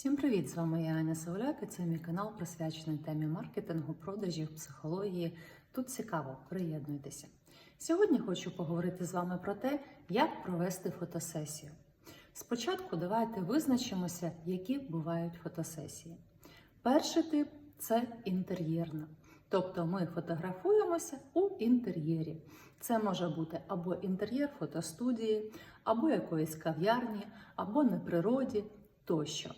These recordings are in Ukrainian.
Всім привіт! З вами я Аня Сауляк і це мій канал присвячений темі маркетингу, продажів, психології. Тут цікаво, приєднуйтеся. Сьогодні хочу поговорити з вами про те, як провести фотосесію. Спочатку давайте визначимося, які бувають фотосесії. Перший тип це інтер'єрна. Тобто ми фотографуємося у інтер'єрі. Це може бути або інтер'єр фотостудії, або якоїсь кав'ярні, або на природі тощо.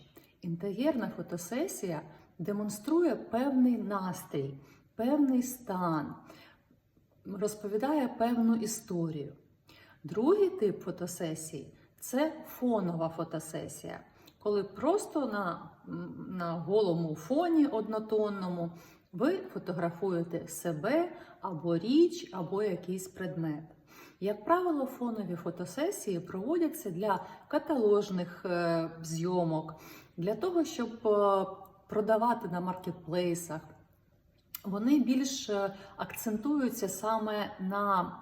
Інтер'єрна фотосесія демонструє певний настрій, певний стан, розповідає певну історію. Другий тип фотосесії це фонова фотосесія, коли просто на, на голому фоні однотонному ви фотографуєте себе або річ, або якийсь предмет. Як правило, фонові фотосесії проводяться для каталожних е, зйомок, для того, щоб е, продавати на маркетплейсах. Вони більш е, акцентуються саме на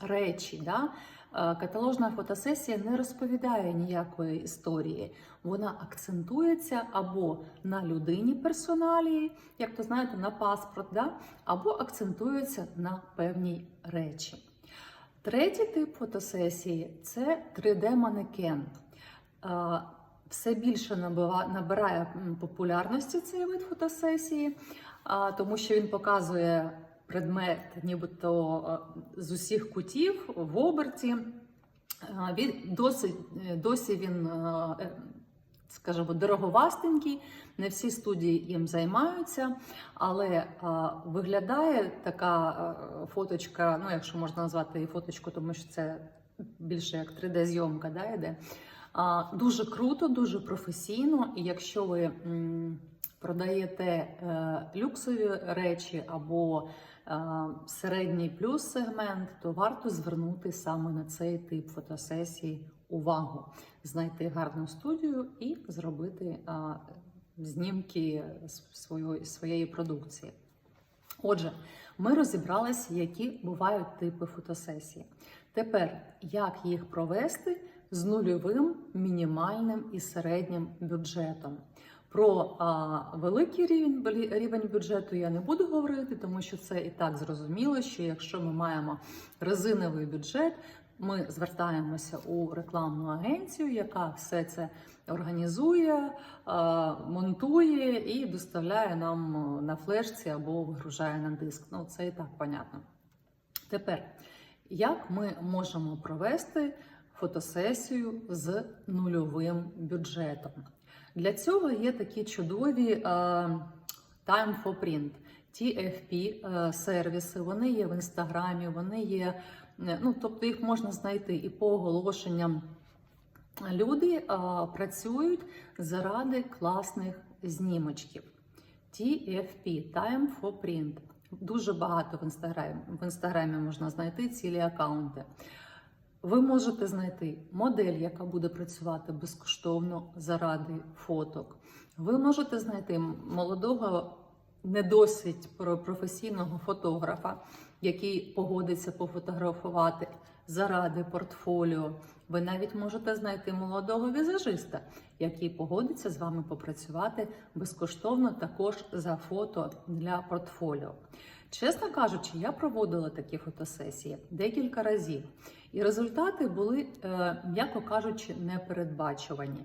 речі. Да? Е, Каталожна фотосесія не розповідає ніякої історії. Вона акцентується або на людині персоналії, як то знаєте, на паспорт, да? або акцентується на певній речі. Третій тип фотосесії це 3D-манекен. Е, Все більше набирає популярності цей вид фотосесії, тому що він показує предмет, нібито е, з усіх кутів в оберті. Е, Він досить е, досі він, скажімо, дороговастенький. Не всі студії їм займаються, але виглядає така фоточка, ну якщо можна назвати її фоточку, тому що це більше як 3D-зйомка, да, йде. Дуже круто, дуже професійно. І якщо ви продаєте е, люксові речі або е, середній плюс сегмент, то варто звернути саме на цей тип фотосесії увагу, знайти гарну студію і зробити е, знімки своєї, своєї продукції. Отже, ми розібралися, які бувають типи фотосесії. Тепер, як їх провести з нульовим, мінімальним і середнім бюджетом. Про а, великий рівень, рівень бюджету я не буду говорити, тому що це і так зрозуміло, що якщо ми маємо резиновий бюджет, ми звертаємося у рекламну агенцію, яка все це організує, а, монтує і доставляє нам на флешці або вигружає на диск. Ну, це і так понятно. Тепер, як ми можемо провести фотосесію з нульовим бюджетом? Для цього є такі чудові е, Time for Print, TFP е, сервіси. Вони є в інстаграмі, вони є, ну тобто їх можна знайти і по оголошенням. Люди е, працюють заради класних знімочків. TFP Time for Print. Дуже багато в інстаграмі. В інстаграмі можна знайти цілі акаунти. Ви можете знайти модель, яка буде працювати безкоштовно заради фоток. Ви можете знайти молодого, не досить професійного фотографа, який погодиться пофотографувати заради портфоліо. Ви навіть можете знайти молодого візажиста, який погодиться з вами попрацювати безкоштовно також за фото для портфоліо. Чесно кажучи, я проводила такі фотосесії декілька разів, і результати були, е, м'яко кажучи, непередбачувані.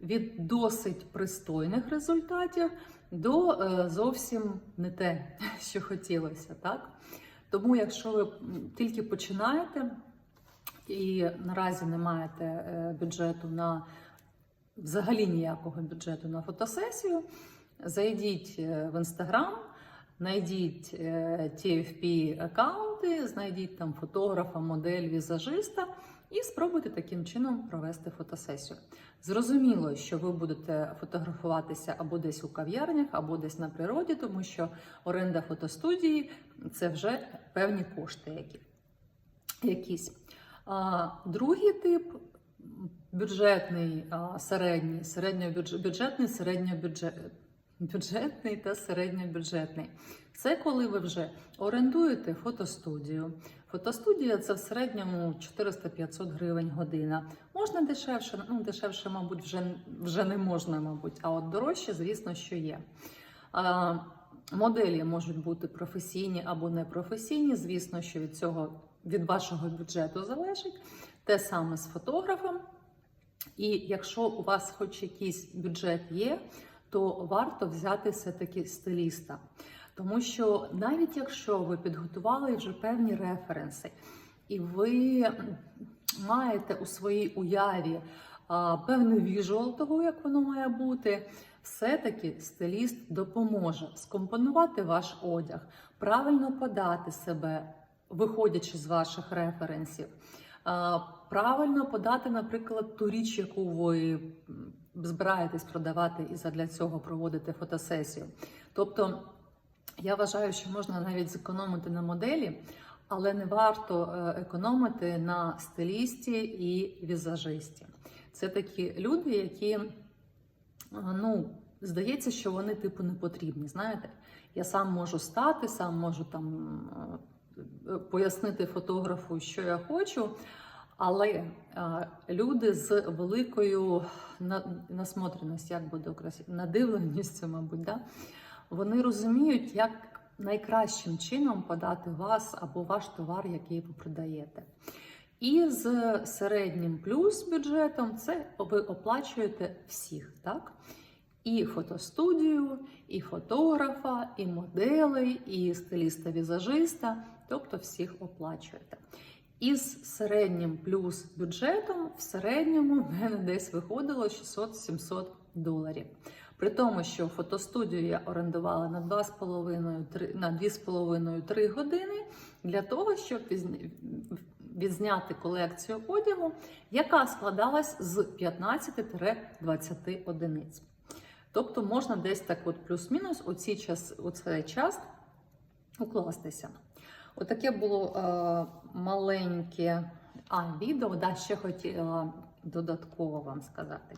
Від досить пристойних результатів до е, зовсім не те, що хотілося, так? Тому, якщо ви тільки починаєте і наразі не маєте е, бюджету на взагалі ніякого бюджету на фотосесію, зайдіть в інстаграм, знайдіть е, TFP аккаунти, знайдіть там фотографа, модель, візажиста і спробуйте таким чином провести фотосесію. Зрозуміло, що ви будете фотографуватися або десь у кав'ярнях, або десь на природі, тому що оренда фотостудії це вже певні кошти які, якісь. А, другий тип бюджетний, середній, середньобюджетний, середньобюджет, бюджетний та середньобюджетний. Це коли ви вже орендуєте фотостудію. Фотостудія це в середньому 400-500 гривень година. Можна дешевше, ну дешевше, мабуть, вже, вже не можна, мабуть, а от дорожче, звісно, що є. А, моделі можуть бути професійні або непрофесійні. Звісно, що від цього від вашого бюджету залежить. Те саме з фотографом. І якщо у вас хоч якийсь бюджет є, то варто взяти все-таки стиліста. Тому що навіть якщо ви підготували вже певні референси, і ви маєте у своїй уяві а, певний віжуал того, як воно має бути, все-таки стиліст допоможе скомпонувати ваш одяг, правильно подати себе, виходячи з ваших референсів. Правильно подати, наприклад, ту річ, яку ви збираєтесь продавати, і задля цього проводите фотосесію. Тобто, я вважаю, що можна навіть зекономити на моделі, але не варто е, економити на стилісті і візажисті. Це такі люди, які, е, ну, здається, що вони типу не потрібні. Знаєте, я сам можу стати, сам можу там е, пояснити фотографу, що я хочу. Але е, люди з великою на- насмотреності, як буде красиво, надивленістю, мабуть, да? вони розуміють, як найкращим чином подати вас або ваш товар, який ви продаєте. І з середнім плюс бюджетом це ви оплачуєте всіх, так? І фотостудію, і фотографа, і моделей, і стиліста-візажиста, тобто всіх оплачуєте. Із середнім плюс бюджетом в середньому в мене десь виходило 600-700 доларів. При тому, що фотостудію я орендувала на 2,5 на 2,5-3 години для того, щоб відзняти колекцію одягу, яка складалась з 15-20 одиниць. Тобто можна десь так, от плюс-мінус у цей час укластися. Отаке було е, маленьке а, відео, да, ще хотіла додатково вам сказати.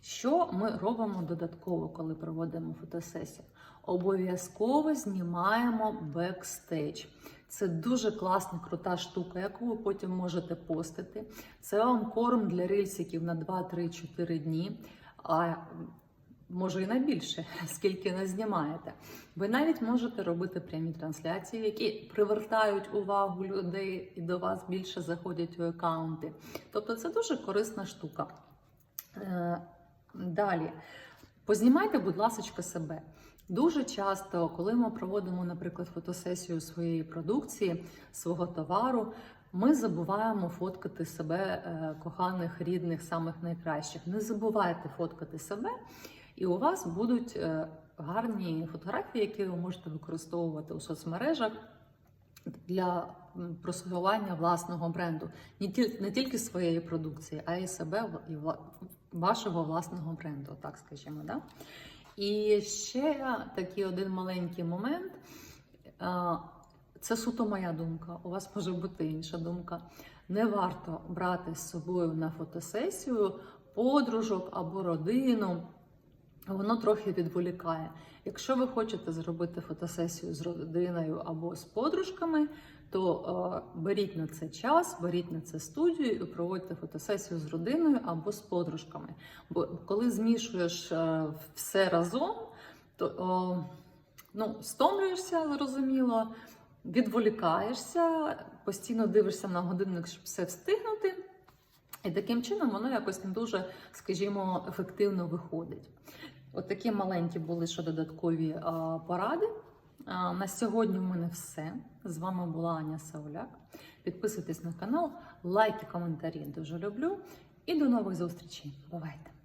Що ми робимо додатково, коли проводимо фотосесію? Обов'язково знімаємо бекстейдж. Це дуже класна, крута штука, яку ви потім можете постити. Це вам корм для рильсиків на 2-3-4 дні. А може і на більше, скільки не знімаєте. Ви навіть можете робити прямі трансляції, які привертають увагу людей і до вас більше заходять у аккаунти. Тобто це дуже корисна штука. Е, Далі, познімайте, будь ласка, себе. Дуже часто, коли ми проводимо, наприклад, фотосесію своєї продукції, свого товару, ми забуваємо фоткати себе, е, коханих, рідних, самих найкращих. Не забувайте фоткати себе, і у вас будуть е, гарні фотографії, які ви можете використовувати у соцмережах для просування власного бренду. Не тільки, своєї продукції, а й себе і вашого власного бренду, так скажімо. Да? І ще такий один маленький момент. Це суто моя думка. У вас може бути інша думка. Не варто брати з собою на фотосесію подружок або родину. Воно трохи відволікає. Якщо ви хочете зробити фотосесію з родиною або з подружками, то е, беріть на це час, беріть на це студію і проводьте фотосесію з родиною або з подружками. Бо коли змішуєш е, все разом, то о, ну, стомлюєшся, зрозуміло, відволікаєшся, постійно дивишся на годинник, щоб все встигнути. І таким чином воно якось не дуже, скажімо, ефективно виходить. От маленькі були ще додаткові а, поради. А, на сьогодні в мене все. З вами була Аня Сауляк. Підписуйтесь на канал, лайки, коментарі дуже люблю. І до нових зустрічей. Бувайте!